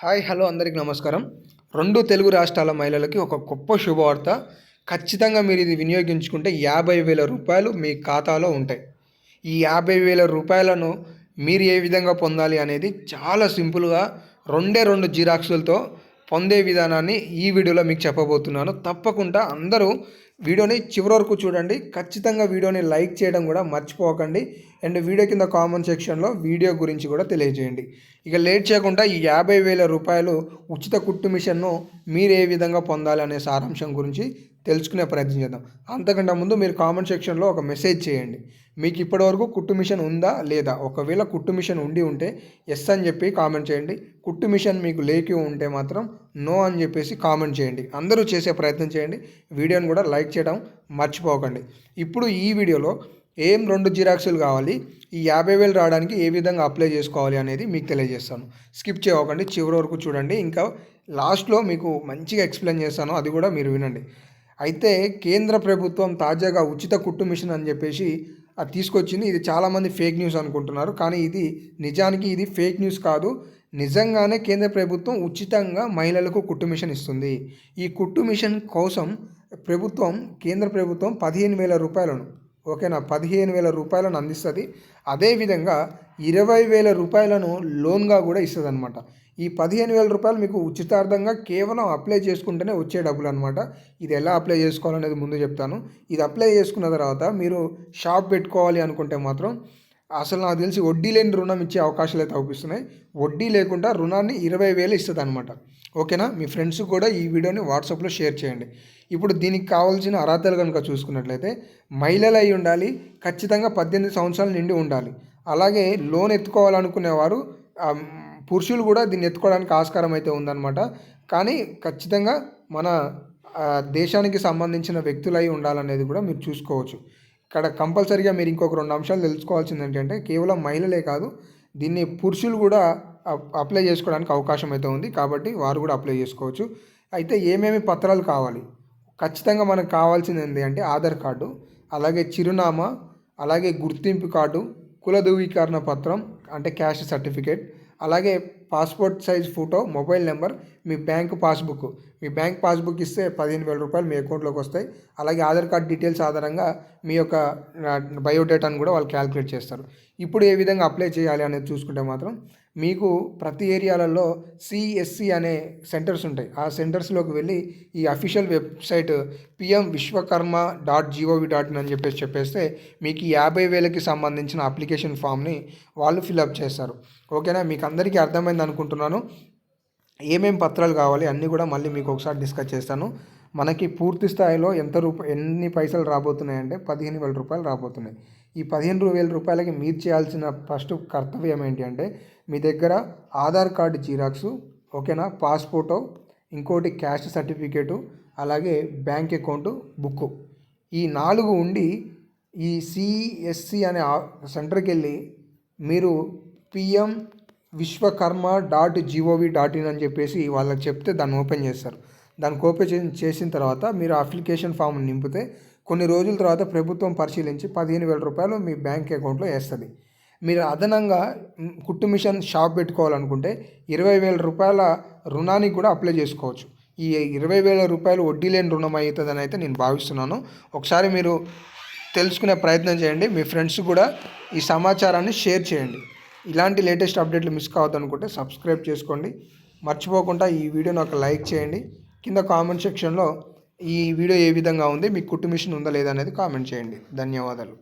Hi hello అందరికీ నమస్కారం. రెండు తెలుగు రాష్ట్రాల మహిళలకి ఒక గొప్ప శుభవార్త. ఖచ్చితంగా మీరు ఇది వినియోగించుకుంటే యాభై వేల రూపాయలు మీ ఖాతాలో ఉంటాయి. ఈ యాభై వేల రూపాయలను మీరు ఏ విధంగా పొందాలి అనేది చాలా సింపుల్గా రెండే రెండు జిరాక్సులతో పొందే విధానాన్ని ఈ వీడియోలో మీకు చెప్పబోతున్నాను. తప్పకుండా అందరూ వీడియోని చివరి వరకు చూడండి. ఖచ్చితంగా వీడియోని లైక్ చేయడం కూడా మర్చిపోకండి. అండ్ వీడియో కింద కామెంట్ సెక్షన్లో వీడియో గురించి కూడా తెలియజేయండి. ఇక లేట్ చేయకుండా ఈ యాభై వేల రూపాయలు ఉచిత కుట్టు మిషన్ను మీరు ఏ విధంగా పొందాలి అనే సారాంశం గురించి తెలుసుకునే ప్రయత్నం చేద్దాం. అంతకంటే ముందు మీరు కామెంట్ సెక్షన్లో ఒక మెసేజ్ చేయండి. మీకు ఇప్పటివరకు కుట్టు మిషన్ ఉందా లేదా? ఒకవేళ కుట్టు మిషన్ ఉండి ఉంటే ఎస్ అని చెప్పి కామెంట్ చేయండి. కుట్టు మిషన్ మీకు లేకి ఉంటే మాత్రం నో అని చెప్పేసి కామెంట్ చేయండి. అందరూ చేసే ప్రయత్నం చేయండి. వీడియోని కూడా లైక్ చేయడం మర్చిపోకండి. ఇప్పుడు ఈ వీడియోలో ఏం రెండు జిరాక్సులు కావాలి? ఈ యాభై వేలు రావడానికి ఏ విధంగా అప్లై చేసుకోవాలి అనేది మీకు తెలియజేస్తాను. స్కిప్ చేయకండి. చివరి వరకు చూడండి. ఇంకా లాస్ట్లో మీకు మంచిగా ఎక్స్ప్లెయిన్ చేస్తాను. అది కూడా మీరు వినండి. అయితే కేంద్ర ప్రభుత్వం తాజాగా ఉచిత కుట్టు మిషన్ అని చెప్పేసి అది తీసుకొచ్చింది. ఇది చాలామంది ఫేక్ న్యూస్ అనుకుంటున్నారు. కానీ ఇది నిజానికి ఇది ఫేక్ న్యూస్ కాదు. నిజంగానే కేంద్ర ప్రభుత్వం ఉచితంగా మహిళలకు కుట్టు మిషన్ ఇస్తుంది. ఈ కుట్టు మిషన్ కోసం ప్రభుత్వం కేంద్ర ప్రభుత్వం పదిహేను వేల రూపాయలను ఓకేనా? పదిహేను వేల రూపాయలను అందిస్తుంది. అదేవిధంగా ఇరవై వేల రూపాయలను లోన్గా కూడా ఇస్తుంది అనమాట ఈ పదిహేను వేల రూపాయలు మీకు ఉచితార్థంగా కేవలం అప్లై చేసుకుంటేనే వచ్చే డబ్బులు అనమాట ఇది ఎలా అప్లై చేసుకోవాలనేది ముందు చెప్తాను. ఇది అప్లై చేసుకున్న తర్వాత మీరు షాప్ పెట్టుకోవాలి అనుకుంటే మాత్రం అసలు నాకు తెలిసి వడ్డీ లేని రుణం ఇచ్చే అవకాశాలు అయితే అవుపిస్తున్నాయి. వడ్డీ లేకుండా రుణాన్ని ఇరవై వేలు ఇస్తుంది అనమాట ఓకేనా? మీ ఫ్రెండ్స్ కూడా ఈ వీడియోని వాట్సాప్లో షేర్ చేయండి. ఇప్పుడు దీనికి కావాల్సిన అర్హతలు కనుక చూసుకున్నట్లయితే మహిళలు అయి ఉండాలి ఖచ్చితంగా పద్దెనిమిది సంవత్సరాల నిండి ఉండాలి. అలాగే లోన్ ఎత్తుకోవాలనుకునేవారు పురుషులు కూడా దీన్ని ఎత్తుకోవడానికి ఆస్కారం అయితే ఉందన్నమాట. కానీ ఖచ్చితంగా మన దేశానికి సంబంధించిన వ్యక్తులై ఉండాలనేది కూడా మీరు చూసుకోవచ్చు. ఇక్కడ కంపల్సరీగా మీరు ఇంకొక రెండు అంశాలు తెలుసుకోవాల్సింది ఏంటంటే కేవలం మహిళలే కాదు దీన్ని పురుషులు కూడా అప్లై చేసుకోవడానికి అవకాశం అయితే ఉంది. కాబట్టి వారు కూడా అప్లై చేసుకోవచ్చు. అయితే ఏమేమి పత్రాలు కావాలి? ఖచ్చితంగా మనకు కావాల్సింది ఏంటి అంటే ఆధార్ కార్డు అలాగే చిరునామా అలాగే గుర్తింపు కార్డు కుల ధృవీకరణ పత్రం అంటే క్యాష్ సర్టిఫికేట్ అలాగే passport size photo mobile number మీ బ్యాంక్ పాస్బుక్. మీ బ్యాంక్ పాస్బుక్ ఇస్తే పదిహేను వేల రూపాయలు మీ అకౌంట్లోకి వస్తాయి. అలాగే ఆధార్ కార్డ్ డీటెయిల్స్ ఆధారంగా మీ యొక్క బయోడేటాను కూడా వాళ్ళు క్యాలిక్యులేట్ చేస్తారు. ఇప్పుడు ఏ విధంగా అప్లై చేయాలి అనేది చూసుకుంటే మాత్రం మీకు ప్రతి ఏరియాలలో సిఎస్సి అనే సెంటర్స్ ఉంటాయి. ఆ సెంటర్స్లోకి వెళ్ళి ఈ official website PM Vishwakarma dot G O V dot in అని చెప్పేసి చెప్పేస్తే మీకు యాభై వేలకి సంబంధించిన అప్లికేషన్ ఫామ్ని వాళ్ళు ఫిలప్ చేస్తారు. ఓకేనా? మీకు అందరికీ అర్థమైంది అనుకుంటున్నాను. ఏమేం పత్రాలు కావాలి అన్నీ కూడా మళ్ళీ మీకు ఒకసారి డిస్కస్ చేస్తాను. మనకి పూర్తి స్థాయిలో ఎంత రూప ఎన్ని పైసలు రాబోతున్నాయంటే పదిహేను వేల రూపాయలు రాబోతున్నాయి. ఈ పదిహేను వేల రూపాయలకి మీరు చేయాల్సిన ఫస్ట్ కర్తవ్యం ఏంటి అంటే మీ దగ్గర ఆధార్ కార్డు జీరాక్స్ ఓకేనా? పాస్పోర్టో ఇంకోటి క్యాస్ట్ సర్టిఫికేటు అలాగే బ్యాంక్ అకౌంటు బుక్ ఈ నాలుగు ఉండి ఈ సిఎస్సి అనే సెంటర్కి వెళ్ళి మీరు PM Vishwakarma dot G O V dot in అని చెప్పేసి వాళ్ళకి చెప్తే దాన్ని ఓపెన్ చేస్తారు. దానికి ఓపెన్ చేసిన తర్వాత మీరు అప్లికేషన్ ఫామ్ నింపితే కొన్ని రోజుల తర్వాత ప్రభుత్వం పరిశీలించి పదిహేను వేల రూపాయలు మీ బ్యాంక్ అకౌంట్లో వేస్తుంది. మీరు అదనంగా కుట్టు మిషన్ షాప్ పెట్టుకోవాలనుకుంటే ఇరవై వేల రూపాయల రుణానికి కూడా అప్లై చేసుకోవచ్చు. ఈ ఇరవై వేల రూపాయలు వడ్డీ లేని రుణం అవుతుందని అయితే నేను భావిస్తున్నాను. ఒకసారి మీరు తెలుసుకునే ప్రయత్నం చేయండి. మీ ఫ్రెండ్స్ కూడా ఈ సమాచారాన్ని షేర్ చేయండి. ఇలాంటి లేటెస్ట్ అప్డేట్లు మిస్ కావద్దు అనుకుంటే సబ్స్క్రైబ్ చేసుకోండి. మర్చిపోకుండా ఈ వీడియోని ఒక లైక్ చేయండి. కింద కామెంట్ సెక్షన్లో ఈ వీడియో ఏ విధంగా ఉంది మీకు కుట్టు మిషన్ ఉందా లేదా అనేది కామెంట్ చేయండి. ధన్యవాదాలు.